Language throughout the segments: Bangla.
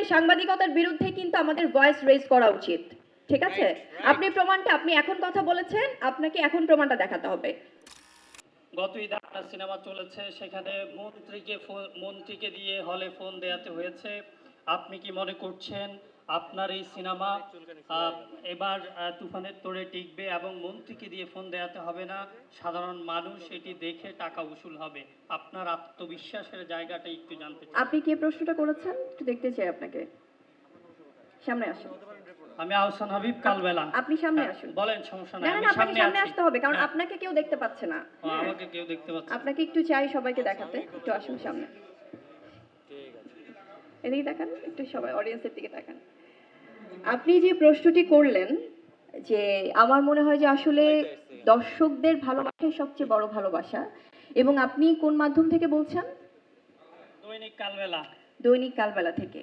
ধরনের সাংবাদিকতার বিরুদ্ধে কিন্তু আমাদের ভয়েস রেজ করা উচিত। ঠিক আছে. আপনি প্রমাণটা আপনি এখন কথা বলেছেন আপনাকে এখন প্রমাণটা দেখাতে হবে। গত ঈদ আপনার সিনেমা চলেছে সেখানে মন্ত্রীকে ফোন- মন্ত্রীকে দিয়ে হলে ফোন দেওয়াতে হয়েছে। আপনি কি মনে করছেন আপনার এই সিনেমা এবার তুফানের তোড়ে টিকবে এবং মন্ত্রীকে দিয়ে ফোন দেওয়াতে হবে না। সাধারণ মানুষ এটি দেখে টাকা উসুল হবে। আপনার আত্মবিশ্বাসের জায়গাটা একটু জানতে চাই। আপনি কি প্রশ্নটা করেছেন? একটু দেখতে চাই আপনাকে। সামনে আসুন। আমি আহসান হাবিব কালবেলা। আপনি সামনে হ্যাঁ, আসুন। বলেন সমস্যা নাই না আমি সামনে সামনে আসতে হবে কারণ হ্যাঁ, আপনাকে কেউ দেখতে পাচ্ছে না। আমাকে কেউ দেখতে পাচ্ছে আপনাকে একটু চাই সবাইকে দেখাতে। একটু আসুন সামনে। এদিকে দেখান একটু সবাই অডিয়েন্সের দিকে দেখান আপনি যে প্রশ্নটি করলেন যে আমার মনে হয় যে আসলে দর্শকদের ভালোবাসাই সবচেয়ে বড় ভালোবাসা এবং আপনি কোন মাধ্যম থেকে বলছেন? দৈনিক কালবেলা। দৈনিক কালবেলা থেকে।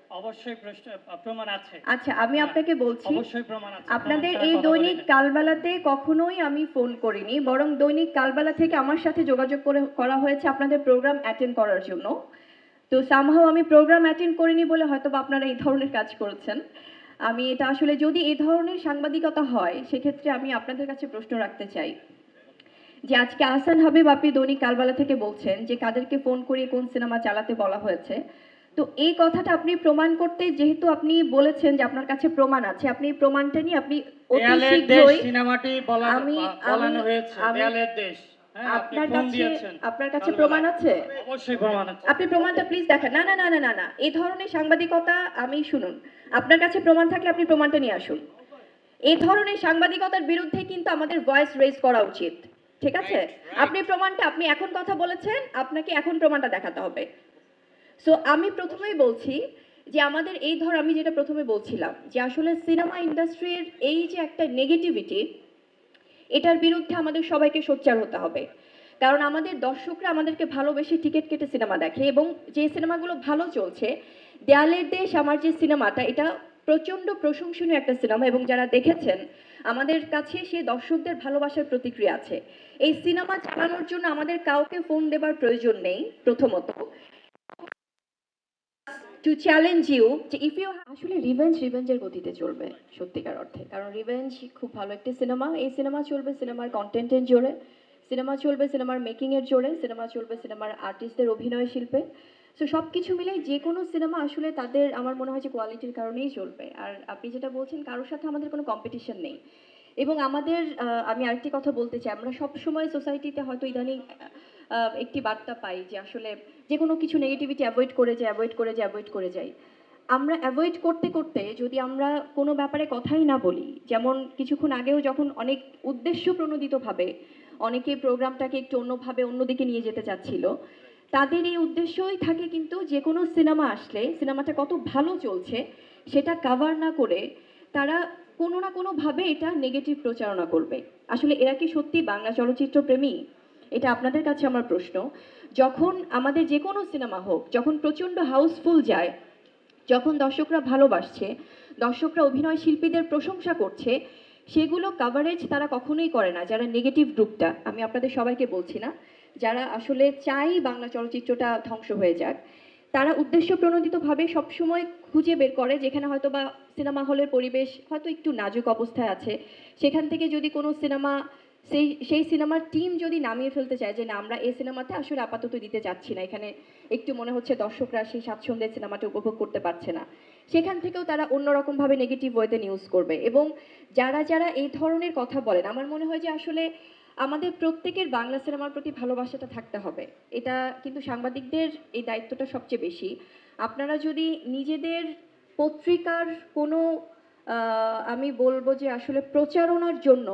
অবশ্যই প্রশ্ন- প্রমাণ আছে। আচ্ছা আমি হ্যাঁ, আপনাকে বলছি অবশ্যই প্রমাণ আছে। আপনাদের এই দৈনিক কালবেলাতে কখনোই আমি ফোন করিনি বরং দৈনিক কালবেলা থেকে আমার সাথে যোগাযোগ করে করা হয়েছে আপনাদের প্রোগ্রাম অ্যাটেন্ড করার জন্য। তো সামহাও আমি প্রোগ্রাম অ্যাটেন্ড করিনি বলে হয়তো আপনারা এই ধরনের কাজ করেছেন। আমি এটা আসলে যদি এই ধরনের সাংবাদিকতা হয় সেক্ষেত্রে আমি আপনাদের কাছে প্রশ্ন রাখতে চাই। যে আজকে আহসান হাবিব আপনি দৈনিক কালবেলা থেকে বলছেন যে কাদেরকে ফোন করিয়ে কোন সিনেমা চালাতে বলা হয়েছে? তো এই কথাটা আপনি প্রমাণ করতে যেহেতু আপনি বলেছেন যে আপনার কাছে প্রমাণ আছে আপনি এই প্রমাণটা নিয়ে আপনি অতি শীঘ্রই সিনেমাটি আমি- বলানো হয়েছে দেয়ালের দেশ। হ্যাঁ, আপনার কাছে আপনার কাছে প্রমাণ আছে? অবশ্যই প্রমাণ আছে। আপনি প্রমাণটা প্লিজ দেখান। না না না না না এই ধরনের সাংবাদিকতা আমি শুনুন। আপনার কাছে প্রমাণ থাকলে আপনি প্রমাণটা নিয়ে আসুন। এই ধরনের সাংবাদিকতার বিরুদ্ধে কিন্তু আমাদের ভয়েস রেজ করা উচিত। ঠিক আছে. আপনি প্রমাণটা আপনি এখন কথা বলেছেন আপনাকে এখন প্রমাণটা দেখাতে হবে। সো আমি প্রথমেই বলছি যে আমাদের এই ধর, আমি যেটা প্রথমে বলছিলাম যে আসলে সিনেমা ইন্ডাস্ট্রির এই যে একটা নেগেটিভিটি এটার বিরুদ্ধে আমাদের সবাইকে সোচ্চার হতে হবে। কারণ আমাদের দর্শকরা আমাদেরকে ভালোবেসে টিকিট কেটে সিনেমা দেখে এবং যে সিনেমাগুলো ভালো চলছে, দেয়ালের দেশ আমার যে সিনেমাটা, এটা প্রচণ্ড প্রশংসনীয় একটা সিনেমা এবং যারা দেখেছেন, আমাদের কাছে সে দর্শকদের ভালোবাসার প্রতিক্রিয়া আছে। এই সিনেমা চালানোর জন্য আমাদের কাউকে ফোন দেবার প্রয়োজন নেই প্রথমত। টু চ্যালেঞ্জ ইউ যে ইফ ইউ আসলে রিভেঞ্জ রিভেঞ্জের গতিতে চলবে, সত্যিকার অর্থে। কারণ রিভেঞ্জ খুব ভালো একটি সিনেমা এই সিনেমা চলবে সিনেমার কন্টেন্টের জোরে সিনেমা চলবে সিনেমার মেকিংয়ের জোরে সিনেমা চলবে সিনেমার আর্টিস্টদের অভিনয় শিল্পে। সো সব কিছু মিলেই যে কোনো সিনেমা আসলে তাদের, আমার মনে হয় যে কোয়ালিটির কারণেই চলবে। আর আপনি যেটা বলছেন, কারোর সাথে আমাদের কোনো কম্পিটিশন নেই। এবং আমাদের আমি আরেকটি কথা বলতে চাই। আমরা সব সময় সোসাইটিতে হয়তো ইদানিং একটি বার্তা পাই যে আসলে যে কোনো কিছু নেগেটিভিটি অ্যাভয়েড করে যাই অ্যাভয়েড করে যাই অ্যাভয়েড করে যাই আমরা অ্যাভয়েড করতে করতে যদি আমরা কোনো ব্যাপারে কথাই না বলি, যেমন কিছুক্ষণ আগেও যখন অনেক উদ্দেশ্য প্রণোদিতভাবে অনেকে প্রোগ্রামটাকে একটু অন্যভাবে অন্যদিকে নিয়ে যেতে চাচ্ছিল, তাদের এই উদ্দেশ্যই থাকে কিন্তু যে কোনো সিনেমা আসলে, সিনেমাটা কত ভালো চলছে, সেটা কাভার না করে তারা কোনো না কোনোভাবে এটা নেগেটিভ প্রচারণা করবে। আসলে এরা কি সত্যি বাংলা চলচ্চিত্র প্রেমী এটা আপনাদের কাছে আমার প্রশ্ন। যখন আমাদের যে কোনো সিনেমা হোক, যখন প্রচণ্ড হাউসফুল যায়, যখন দর্শকরা ভালোবাসছে, দর্শকরা অভিনয় শিল্পীদের প্রশংসা করছে, সেগুলো কাভারেজ তারা কখনোই করে না, যারা নেগেটিভ গ্রুপটা আমি আপনাদের সবাইকে বলছি না, যারা আসলে চাই বাংলা চলচ্চিত্রটা ধ্বংস হয়ে যাক, তারা উদ্দেশ্য প্রণোদিতভাবে সবসময় খুঁজে বের করে, যেখানে হয়তো বা সিনেমা হলের পরিবেশ হয়তো একটু নাজুক অবস্থায় আছে। সেখান থেকে যদি কোনো সিনেমা সেই সেই সিনেমার টিম যদি নামিয়ে ফেলতে চায়, যে না, আমরা এই সিনেমাতে আসলে আপাতত দিতে চাচ্ছি না, এখানে একটু মনে হচ্ছে দর্শকরা সেই স্বাচ্ছন্দ্যের সিনেমাটা উপভোগ করতে পারছে না, সেখান থেকেও তারা অন্যরকমভাবে নেগেটিভ ওয়েতে নিউজ করবে, এবং যারা যারা এই ধরনের কথা বলেন, আমার মনে হয় যে আসলে আমাদের প্রত্যেকের বাংলা সিনেমার প্রতি ভালোবাসাটা থাকতে হবে, এটা কিন্তু সাংবাদিকদের এই দায়িত্বটা সবচেয়ে বেশি, আপনারা যদি নিজেদের পত্রিকার কোনো আমি বলব যে আসলে প্রচারণার জন্য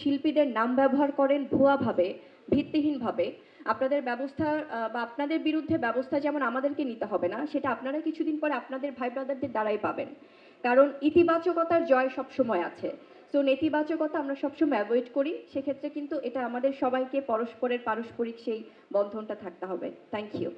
শিল্পীদের নাম ব্যবহার করেন ভুয়াভাবে, ভিত্তিহীনভাবে। আপনাদের ব্যবস্থা বা আপনাদের বিরুদ্ধে ব্যবস্থা যেমন আমাদেরকে নিতে হবে না, সেটা আপনারা কিছুদিন পরে আপনাদের ভাই ব্রাদারদের দ্বারাই পাবেন। কারণ ইতিবাচকতার জয় সব সময় আছে। সো নেতিবাচকতা আমরা সবসময় অ্যাভয়েড করি। সেক্ষেত্রে কিন্তু এটা আমাদের সবাইকে পরস্পরের পারস্পরিক সেই বন্ধনটা থাকতে হবে। Thank you